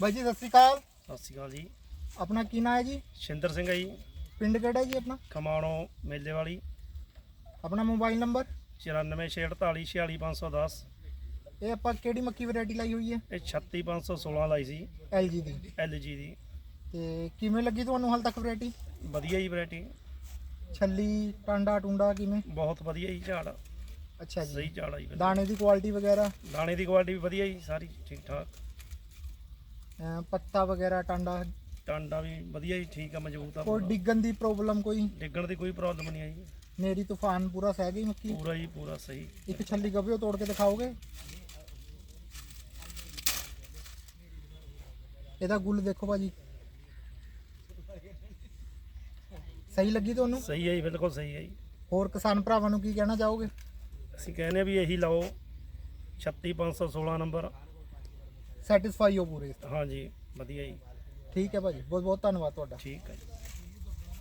ਬਾਈ ਜੀ ਸਤਿ ਸ਼੍ਰੀ ਅਕਾਲ। ਸਤਿ ਸ਼੍ਰੀ ਅਕਾਲ ਜੀ। ਆਪਣਾ ਕੀ ਨਾਮ ਹੈ ਜੀ? ਸ਼ਿੰਦਰ ਸਿੰਘ ਹੈ ਜੀ। ਪਿੰਡ ਕਿਹੜਾ ਹੈ ਜੀ ਆਪਣਾ? ਖਮਾਣੋ ਮੇਲੇ ਵਾਲੀ। ਆਪਣਾ ਮੋਬਾਈਲ ਨੰਬਰ? 9468466510 ਇਹ ਆਪਾਂ ਕਿਹੜੀ ਮੱਕੀ ਵੈਰਾਈਟੀ ਲਾਈ ਹੋਈ ਹੈ? ਇਹ 36516 ਲਾਈ ਸੀ। LG ਦੀ। LG ਦੀ। ਤੇ ਕਿਵੇਂ ਲੱਗੀ ਤੁਹਾਨੂੰ ਹਾਲ ਤੱਕ ਵੈਰਾਈਟੀ? ਵਧੀਆ ਜੀ ਵੈਰਾਈਟੀ। ਛੱਲੀ ਟਾਂਡਾ ਟੁੰਡਾ ਕਿਵੇਂ? ਬਹੁਤ ਵਧੀਆ ਜੀ ਝਾੜ। ਅੱਛਾ ਸਹੀ ਜੀ ਝਾੜ ਆ ਜੀ। ਦਾਣੇ ਦੀ ਕੁਆਲਿਟੀ ਵਗੈਰਾ? ਦਾਣੇ ਦੀ ਕੁਆਲਿਟੀ ਵੀ ਵਧੀਆ ਜੀ ਸਾਰੀ ਠੀਕ ਠਾਕ ਅਹ ਪੱਤਾ ਵਗੈਰਾ ਟਾਂਡਾ। ਟਾਂਡਾ ਵੀ ਵਧੀਆ ਜੀ ਠੀਕ ਆ ਮਜ਼ਬੂਤ ਆ ਕੋਈ ਪੂਰਾ। ਡਿੱਗਣ ਦੀ ਪ੍ਰੋਬਲਮ ਕੋਈ? ਡਿੱਗਣ ਦੀ ਕੋਈ ਪ੍ਰੋਬਲਮ ਨਹੀਂ ਆਈ ਨੇਰੀ ਤੂਫਾਨ ਪੂਰਾ ਸਹਿ ਗਈ ਮੱਕੀ? ਪੂਰਾ ਜੀ ਪੂਰਾ ਸਹੀ। ਇੱਕ ਛੱਲੀ ਗੱਭਿਓ ਤੋੜ ਕੇ ਦਿਖਾਓਗੇ? ਇਹਦਾ ਗੁੱਲ ਦੇਖੋ ਭਾਜੀ। ਸਹੀ ਲੱਗੀ ਤੁਹਾਨੂੰ? ਸਹੀ ਹੈ ਜੀ ਬਿਲਕੁਲ ਸਹੀ ਹੈ ਜੀ। ਹੋਰ ਕਿਸਾਨ ਭਰਾਵਾਂ ਨੂੰ ਕੀ ਕਹਿਣਾ ਚਾਹੋਗੇ? ਅਸੀਂ ਕਹਿੰਦੇ ਆ ਵੀ ਇਹੀ ਲਾਓ। 36516 ਨੰਬਰ। ਸੈਟੀਸਫਾਈ ਹੋ ਪੂਰੇ ਹਾਂਜੀ ਵਧੀਆ ਜੀ। ਠੀਕ ਹੈ ਭਾਜੀ ਬਹੁਤ ਬਹੁਤ ਧੰਨਵਾਦ ਤੁਹਾਡਾ। ਠੀਕ ਹੈ ਜੀ।